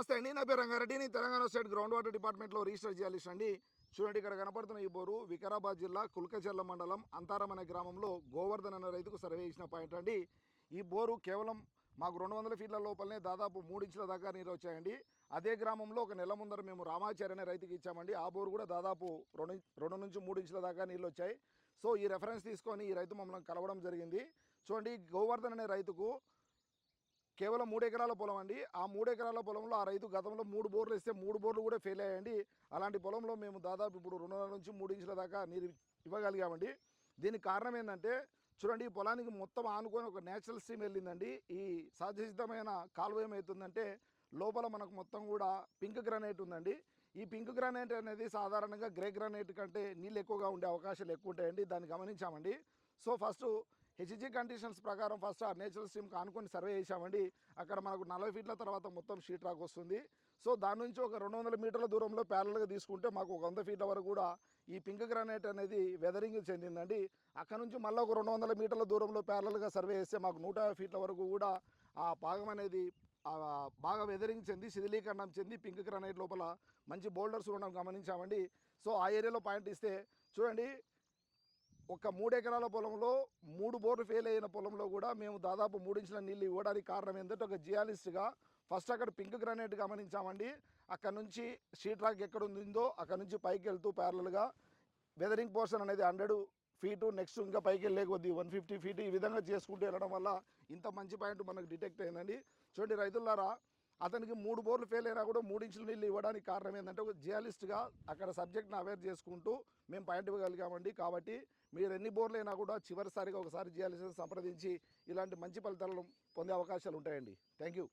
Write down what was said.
నమస్తే అండి. నా పేరు రంగారెడ్డి. నేను తెలంగాణ స్టేట్ గ్రౌండ్ వాటర్ డిపార్ట్మెంట్లో రిజిస్టర్ చేయాలి అండి. చూడండి ఇక్కడ కనపడుతున్న ఈ బోరు వికారాబాద్ జిల్లా కుల్కచర్ల మండలం అంతారం అనే గ్రామంలో గోవర్ధన్ అనే రైతుకు సర్వే చేసిన పాయింట్ అండి. ఈ బోరు కేవలం మాకు రెండు వందల ఫీట్ల లోపలనే దాదాపు మూడు ఇంచుల దాకా నీరు వచ్చాయండి. అదే గ్రామంలో ఒక నెల ముందర మేము రామాచార్య అనే రైతుకి ఇచ్చామండి. ఆ బోరు కూడా దాదాపు రెండు రెండు నుంచి మూడు ఇంచుల దాకా నీళ్ళు వచ్చాయి. సో ఈ రెఫరెన్స్ తీసుకొని ఈ రైతు మమ్మల్ని కలవడం జరిగింది. చూడండి గోవర్ధన్ అనే రైతుకు కేవలం మూడు ఎకరాల పొలం అండి. ఆ మూడు ఎకరాల పొలంలో ఆ రైతు గతంలో మూడు బోర్లు వేస్తే మూడు బోర్లు కూడా ఫెయిల్ అయ్యాయండి. అలాంటి పొలంలో మేము దాదాపు ఇప్పుడు రెండున్నర నుంచి మూడు ఇంచుల దాకా నీరు ఇవ్వగలిగామండి. దీనికి కారణం ఏంటంటే చూడండి ఈ పొలానికి మొత్తం ఆనుకొని ఒక నేచురల్ స్ట్రీమ్ వెళ్ళిందండి. ఈ సహజసిద్ధమైన కాలువ ఏమవుతుందంటే లోపల మనకు మొత్తం కూడా పింక్ గ్రానైట్ ఉందండి. ఈ పింక్ గ్రానైట్ అనేది సాధారణంగా గ్రే గ్రానైట్ కంటే నీళ్ళు ఎక్కువగా ఉండే అవకాశాలు ఎక్కువ ఉంటాయండి. దాన్ని గమనించామండి. సో ఫస్ట్ హెచ్జీ కండిషన్స్ ప్రకారం ఫస్ట్ ఆ నేచురల్ స్ట్రీమ్కి ఆనుకొని సర్వే చేసామండి అక్కడ మనకు నలభై ఫీట్ల తర్వాత మొత్తం షీట్ రాక్ వస్తుంది. సో దాని నుంచి ఒక రెండు వందల మీటర్ల దూరంలో ప్యారల్గా తీసుకుంటే మాకు ఒక వంద ఫీట్ల వరకు కూడా ఈ పింక్ గ్రానైట్ అనేది వెదరింగ్ చెందిందండి. అక్కడ నుంచి మళ్ళీ ఒక రెండు వందల మీటర్ల దూరంలో ప్యారల్గా సర్వే చేస్తే మాకు నూట ఫీట్ల వరకు కూడా ఆ భాగం అనేది బాగా వెదరింగ్ చెంది శిథిలీకరణం చెంది పింక్ గ్రానైట్ లోపల మంచి బోల్డర్స్ ఉండడం గమనించామండి. సో ఆ ఏరియాలో పాయింట్ ఇస్తే చూడండి ఒక మూడు ఎకరాల పొలంలో మూడు బోర్లు ఫెయిల్ అయిన పొలంలో కూడా మేము దాదాపు మూడించిన నీళ్ళు ఇవ్వడానికి కారణం ఏంటంటే ఒక జియాలిస్ట్గా ఫస్ట్ అక్కడ పింక్ గ్రానైట్ గమనించామండి. అక్కడ నుంచి షీట్రాక్ ఎక్కడ ఉందో అక్కడ నుంచి పైకి వెళ్తూ ప్యారలల్గా వెదరింగ్ పోర్షన్ అనేది హండ్రెడ్ ఫీటు నెక్స్ట్ ఇంకా పైకి వెళ్ళే కొద్ది వన్ ఫిఫ్టీ ఫీట్ ఈ విధంగా చేసుకుంటూ వెళ్ళడం వల్ల ఇంత మంచి పాయింట్ మనకు డిటెక్ట్ అయిందండి. చూడండి రైతులారా అతనికి మూడు బోర్లు ఫెయిల్ అయినా కూడా మూడు ఇంచుల నీళ్ళు ఇవ్వడానికి కారణం ఏంటంటే ఒక జియాలిస్ట్గా అక్కడ సబ్జెక్ట్ని అవేర్ చేసుకుంటూ మేము పాయింట్ ఇవ్వగలిగామండి. కాబట్టి మీరు ఎన్ని బోర్లు అయినా కూడా చివరిసారిగా ఒకసారి జియాలిస్ట్ సంప్రదించి ఇలాంటి మంచి ఫలితాలను పొందే అవకాశాలు ఉంటాయండి. Thank you